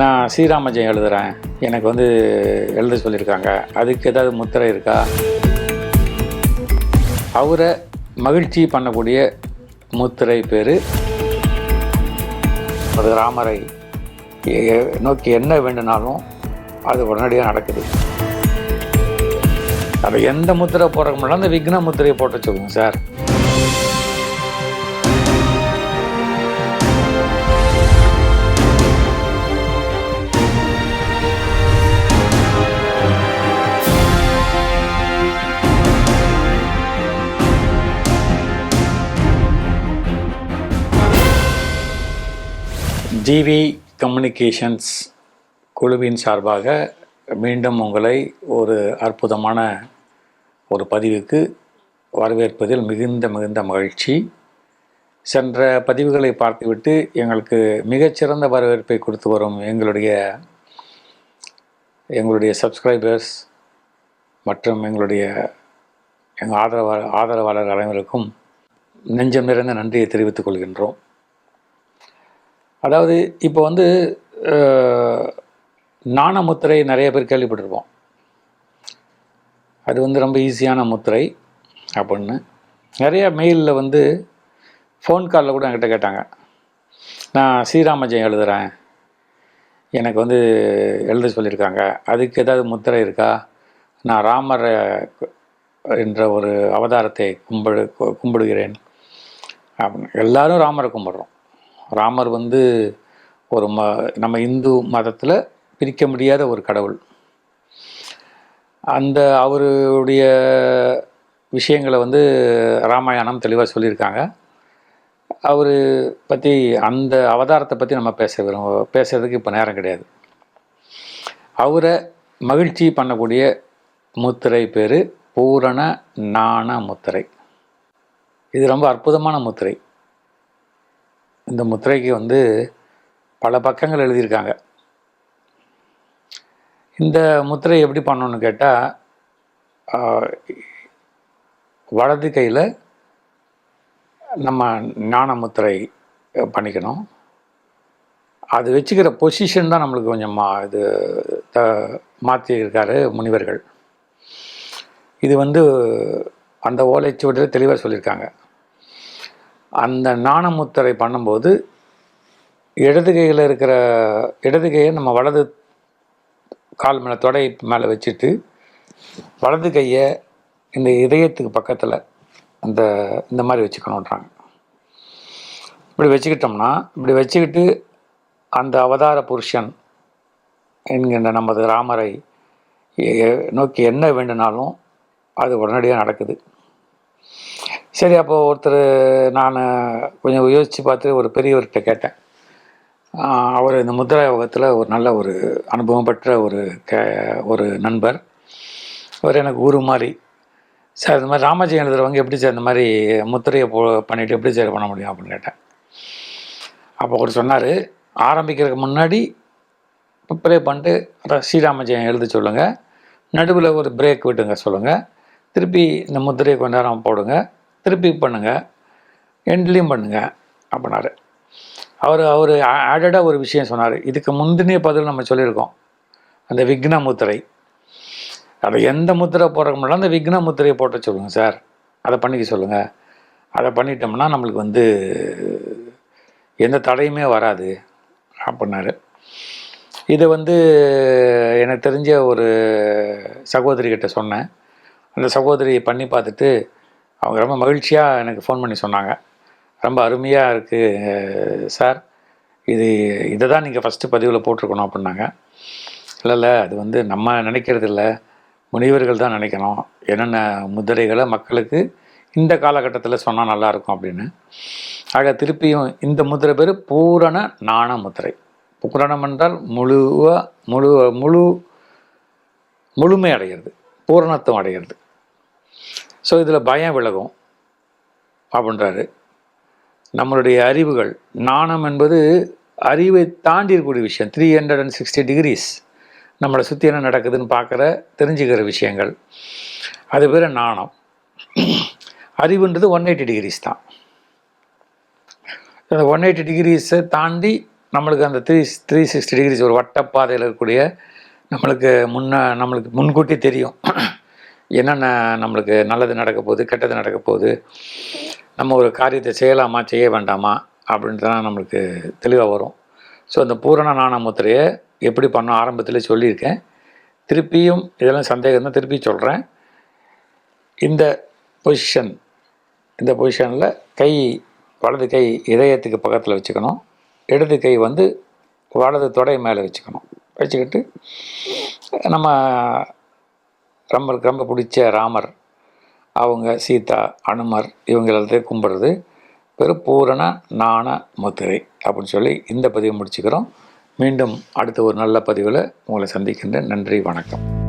நான் ஸ்ரீராமஜெயம் எழுதுகிறேன் எனக்கு வந்து எழுத சொல்லியிருக்காங்க. அதுக்கு ஏதாவது முத்திரை இருக்கா? அவரை மகிழ்ச்சி பண்ணக்கூடிய முத்திரை பேர் அது ராமரை. நோக்கி என்ன வேண்டுனாலும் அது உடனடியாக நடக்குது. அது எந்த முத்திரை போடுறதுக்கு முன்னாடி அந்த விக்ன முத்திரையை போட்டு சொல்லுங்க சார். ஜிவி கம்யூனிகேஷன்ஸ் குழுவின் சார்பாக மீண்டும் உங்களை ஒரு அற்புதமான ஒரு பதிவுக்கு வரவேற்பதில் மிகுந்த மிகுந்த மகிழ்ச்சி. சென்ற பதிவுகளை பார்த்துவிட்டு எங்களுக்கு மிகச்சிறந்த வரவேற்பை கொடுத்து வரும் எங்களுடைய எங்களுடைய சப்ஸ்கிரைபர்ஸ் மற்றும் எங்களுடைய எங்கள் ஆதரவா ஆதரவாளர் அனைவருக்கும் நெஞ்சம் நிறைந்த நன்றியை தெரிவித்துக் கொள்கின்றோம். அதாவது இப்போ வந்து நாண முத்திரை நிறைய பேர் கேள்விப்பட்டிருப்போம். அது வந்து ரொம்ப ஈஸியான முத்திரை அப்படின்னு. நிறைய மெயிலில் வந்து ஃபோன் காலில் கூட என்கிட்ட கேட்டாங்க. நான் ஸ்ரீராமஜெயம் எழுதுகிறேன் எனக்கு வந்து எழுத சொல்லியிருக்காங்க. அதுக்கு ஏதாவது முத்திரை இருக்கா? நான் ராமர் என்ற ஒரு அவதாரத்தை கும்பிடு கும்பிடுகிறேன். அப்படின்னு. எல்லாரும் ராமரை கும்பிட்றோம். ராமர் வந்து ஒரு ம நம்ம இந்து மதத்தில் பிரிக்க முடியாத ஒரு கடவுள். அந்த அவருடைய விஷயங்களை வந்து ராமாயணம் தெளிவாக சொல்லியிருக்காங்க. அவர் பற்றி அந்த அவதாரத்தை பற்றி நம்ம பேச விரும்ப பேசுறதுக்கு இப்போ நேரம் கிடையாது. அவரை மகிழ்ச்சி பண்ணக்கூடிய முத்திரை பேர் பூரண நாண முத்திரை. இது ரொம்ப அற்புதமான முத்திரை. இந்த முத்திரைக்கு வந்து பல பக்கங்கள் எழுதியிருக்காங்க. இந்த முத்திரை எப்படி பண்ணணும்னு கேட்டால் வலது கையில் நம்ம ஞான முத்திரை பண்ணிக்கணும். அது வச்சுக்கிற பொசிஷன் தான் நம்மளுக்கு கொஞ்சம் மா இது த மாற்றியிருக்காரு முனிவர்கள். இது வந்து அந்த ஓலைச்சுவடியில் தெளிவாக சொல்லியிருக்காங்க. அந்த நாணமுத்திரை பண்ணும்போது இடது கையில் இருக்கிற இடது கையை நம்ம வலது கால் மேலே தொடை மேலே வச்சுட்டு வலது கையை இந்த இதயத்துக்கு பக்கத்தில் அந்த இந்த மாதிரி வச்சுக்கணுன்றாங்க. இப்படி வச்சுக்கிட்டோம்னா இப்படி வச்சுக்கிட்டு அந்த அவதார புருஷன் என்கின்ற நமது ராமரை நோக்கி என்ன வேண்டுனாலும் அது உடனடியாக நடக்குது. சரி அப்போ ஒருத்தர் நான் கொஞ்சம் யோசித்து பார்த்து ஒரு பெரியவர்கிட்ட கேட்டேன். அவர் இந்த முத்ரா யோகத்தில் ஒரு நல்ல ஒரு அனுபவம் பெற்ற ஒரு கே ஒரு நண்பர். அவர் எனக்கு குரு மாதிரி. சார் இந்த மாதிரி ராமாஜி எழுதுறவங்க எப்படி சார் இந்த மாதிரி முத்திரையை போ பண்ணிவிட்டு எப்படி சார் பண்ண முடியும் அப்படின்னு கேட்டேன். அப்போ அவர் சொன்னார் ஆரம்பிக்கிறதுக்கு முன்னாடி ப்ரே பண்ணிட்டு ர- ஸ்ரீராமஜெயம் எழுத சொல்லுங்கள் நடுவில் ஒரு பிரேக் விட்டுங்க சொல்லுங்கள் திருப்பி இந்த முத்திரையை கொஞ்ச நேரம் போடுங்க. திருப்பி பண்ணுங்கள் எண்ட்லேயும் பண்ணுங்கள் அப்படின்னாரு. அவர் அவர் ஆடடாக ஒரு விஷயம் சொன்னார். இதுக்கு முந்தினிய பதில் நம்ம சொல்லியிருக்கோம். அந்த விக்ன முத்திரை. அதை எந்த முத்திரை போடுற முன்னாடி அந்த விக்ன முத்திரையை போட்ட சொல்லுங்கள் சார். அதை பண்ணிக்க சொல்லுங்கள் அதை பண்ணிட்டோம்னா நம்மளுக்கு வந்து எந்த தடையுமே வராது அப்படின்னாரு. இதை வந்து எனக்கு தெரிஞ்ச ஒரு சகோதரிகிட்ட சொன்னேன். அந்த சகோதரி பண்ணி பார்த்துட்டு அவங்க ரொம்ப மகிழ்ச்சியாக எனக்கு ஃபோன் பண்ணி சொன்னாங்க. ரொம்ப அருமையாக இருக்குது சார் இது இதை தான் நீங்கள் ஃபஸ்ட்டு பதிவில் போட்டிருக்கணும் அப்படின்னாங்க. இல்லை இல்லை அது வந்து நம்ம நினைக்கிறது இல்லை. முனிவர்கள் தான் நினைக்கணும். என்னென்ன முதிரைகளை மக்களுக்கு இந்த காலகட்டத்தில் சொன்னால் நல்லாயிருக்கும் அப்படின்னு. ஆக திருப்பியும் இந்த முதிரை பேர் பூரண நாண முத்திரை பூரணம் என்றால் முழுவ முழு முழு முழுமை அடைகிறது. பூரணத்துவம் அடைகிறது. ஸோ இதில் பயம் விலகும். அப்படின்றாரு. நம்மளுடைய அறிவுகள் நாணம் என்பது அறிவை தாண்டி இருக்கக்கூடிய விஷயம். Three hundred and sixty degrees நம்மளை சுற்றி என்ன நடக்குதுன்னு பார்க்குற தெரிஞ்சுக்கிற விஷயங்கள். அது பேர் நாணம் அறிவுன்றது ஒன் எயிட்டி டிகிரிஸ் தான். அந்த ஒன் எயிட்டி டிகிரிஸை தாண்டி நம்மளுக்கு அந்த த்ரீ த்ரீ சிக்ஸ்டி டிகிரிஸ் ஒரு வட்டப்பாதையில் இருக்கக்கூடிய நம்மளுக்கு முன்ன நம்மளுக்கு முன்கூட்டி தெரியும். என்னென்ன நம்மளுக்கு நல்லது நடக்க போகுது கெட்டது நடக்க போகுது நம்ம ஒரு காரியத்தை செய்யலாமா செய்ய வேண்டாமா அப்படின்றதுலாம் நம்மளுக்கு தெளிவாக வரும். ஸோ அந்த பூரண நாணமுத்திரையை எப்படி பண்ண ஆரம்பத்தில் சொல்லியிருக்கேன். திருப்பியும் இதெல்லாம் சந்தேகம் தான் திருப்பி சொல்கிறேன் இந்த பொசிஷன் இந்த பொசிஷனில் கை வலது கை இதயத்துக்கு பக்கத்தில் வச்சுக்கணும். இடது கை வந்து வலது தொடை மேலே வச்சுக்கணும். வச்சுக்கிட்டு நம்ம ரொம்ப ரொம்ப பிடிச்ச ராமர். அவங்க சீதா அனுமர் இவங்க எல்லாத்தையும் கும்பிட்றது. பெரும் பூரண நாண முத்திரை அப்படின்னு சொல்லி இந்த பதிவை முடிச்சுக்கிறோம். மீண்டும் அடுத்த ஒரு நல்ல பதிவில் உங்களை சந்திக்கின்றேன். நன்றி வணக்கம்.